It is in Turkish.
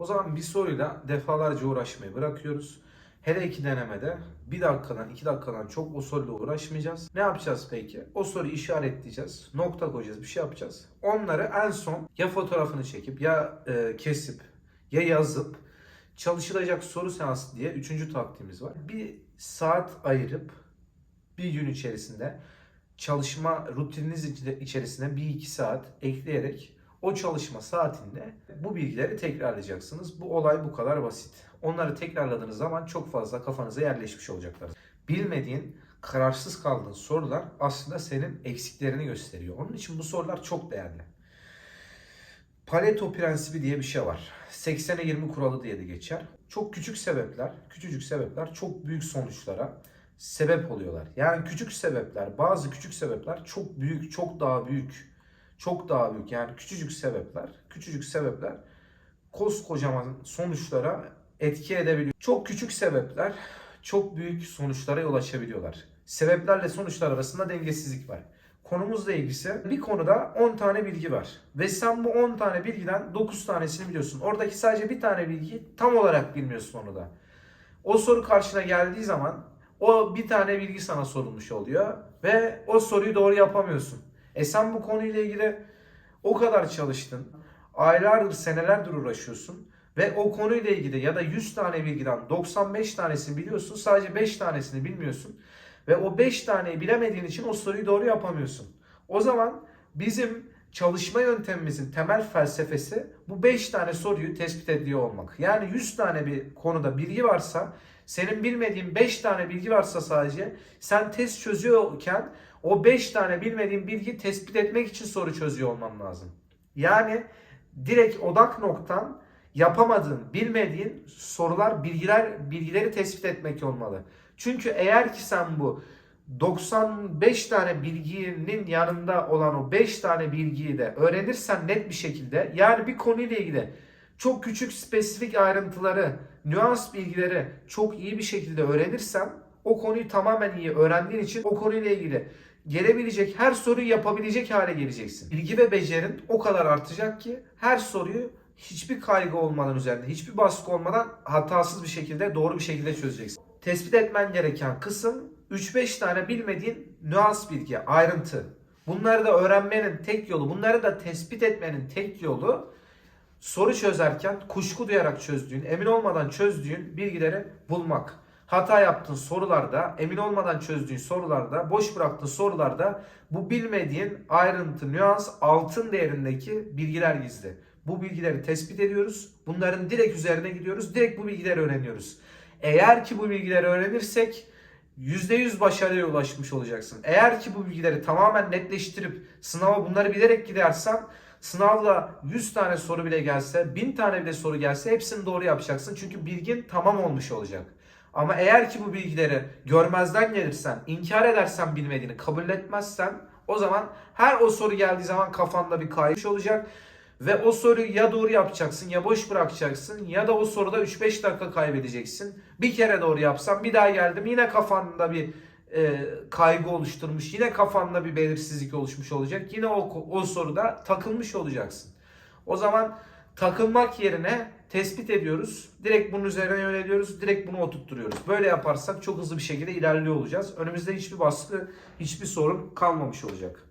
O zaman bir soruyla defalarca uğraşmayı bırakıyoruz. Hele iki denemede bir dakikadan iki dakikadan çok o soruyla uğraşmayacağız. Ne yapacağız peki? O soruyu işaretleyeceğiz. Nokta koyacağız. Bir şey yapacağız. Onları en son ya fotoğrafını çekip ya e, kesip ya yazıp çalışılacak soru seansı diye üçüncü taktiğimiz var. Bir saat ayırıp bir gün içerisinde çalışma rutininiz içerisine bir iki saat ekleyerek o çalışma saatinde bu bilgileri tekrarlayacaksınız. Bu olay bu kadar basit. Onları tekrarladığınız zaman çok fazla kafanıza yerleşmiş olacaklar. Bilmediğin, kararsız kaldığın sorular aslında senin eksiklerini gösteriyor. Onun için bu sorular çok değerli. Pareto prensibi diye bir şey var. 80'e 20 kuralı diye de geçer. Çok küçük sebepler, küçücük sebepler çok büyük sonuçlara sebep oluyorlar. Yani küçük sebepler, bazı küçük sebepler çok büyük, çok daha büyük, çok daha büyük. Yani küçücük sebepler, küçücük sebepler koskocaman sonuçlara etki edebiliyor. Çok küçük sebepler çok büyük sonuçlara yol açabiliyorlar. Sebeplerle sonuçlar arasında dengesizlik var. Konumuzla ilgisi bir konuda 10 tane bilgi var. Ve sen bu 10 tane bilgiden 9 tanesini biliyorsun. Oradaki sadece bir tane bilgiyi tam olarak bilmiyorsun onu da. O soru karşına geldiği zaman o bir tane bilgi sana sorulmuş oluyor ve o soruyu doğru yapamıyorsun. E sen bu konuyla ilgili o kadar çalıştın. Aylardır, senelerdir uğraşıyorsun ve o konuyla ilgili ya da 100 tane bilgiden 95 tanesini biliyorsun, sadece 5 tanesini bilmiyorsun ve o 5 taneyi bilemediğin için o soruyu doğru yapamıyorsun. O zaman bizim çalışma yöntemimizin temel felsefesi bu 5 tane soruyu tespit ediyor olmak. Yani 100 tane bir konuda bilgi varsa senin bilmediğin 5 tane bilgi varsa sadece sen test çözüyorken o 5 tane bilmediğin bilgi tespit etmek için soru çözüyor olman lazım. Yani direkt odak noktan yapamadığın, bilmediğin sorular, bilgiler, bilgileri tespit etmek olmalı. Çünkü eğer ki sen bu 95 tane bilginin yanında olan o 5 tane bilgiyi de öğrenirsen net bir şekilde yani bir konuyla ilgili çok küçük spesifik ayrıntıları, nüans bilgileri çok iyi bir şekilde öğrenirsen o konuyu tamamen iyi öğrendiğin için o konuyla ilgili gelebilecek her soruyu yapabilecek hale geleceksin. Bilgi ve becerin o kadar artacak ki her soruyu hiçbir kaygı olmadan üzerinde, hiçbir baskı olmadan hatasız bir şekilde, doğru bir şekilde çözeceksin. Tespit etmen gereken kısım 3-5 tane bilmediğin nüans bilgi, ayrıntı. Bunları da öğrenmenin tek yolu, bunları da tespit etmenin tek yolu soru çözerken kuşku duyarak çözdüğün, emin olmadan çözdüğün bilgileri bulmak. Hata yaptığın sorularda, emin olmadan çözdüğün sorularda, boş bıraktığın sorularda bu bilmediğin ayrıntı, nüans, altın değerindeki bilgiler gizli. Bu bilgileri tespit ediyoruz. Bunların direkt üzerine gidiyoruz. Direkt bu bilgileri öğreniyoruz. Eğer ki bu bilgileri öğrenirsek %100 başarıya ulaşmış olacaksın. Eğer ki bu bilgileri tamamen netleştirip sınava bunları bilerek gidersen sınavda 100 tane soru bile gelse, 1000 tane bile soru gelse hepsini doğru yapacaksın. Çünkü bilgin tamam olmuş olacak. Ama eğer ki bu bilgileri görmezden gelirsen, inkar edersen bilmediğini kabul etmezsen o zaman her o soru geldiği zaman kafanda bir kayış olacak. Ve o soruyu ya doğru yapacaksın ya boş bırakacaksın ya da o soruda 3-5 dakika kaybedeceksin. Bir kere doğru yapsan bir daha geldim yine kafanda bir e, kaygı oluşturmuş. Yine kafanda bir belirsizlik oluşmuş olacak. Yine o, o soruda takılmış olacaksın. O zaman takılmak yerine tespit ediyoruz. Direkt bunun üzerine yöneliyoruz. Direkt bunu oturtturuyoruz. Böyle yaparsak çok hızlı bir şekilde ilerliyor olacağız. Önümüzde hiçbir baskı, hiçbir sorun kalmamış olacak.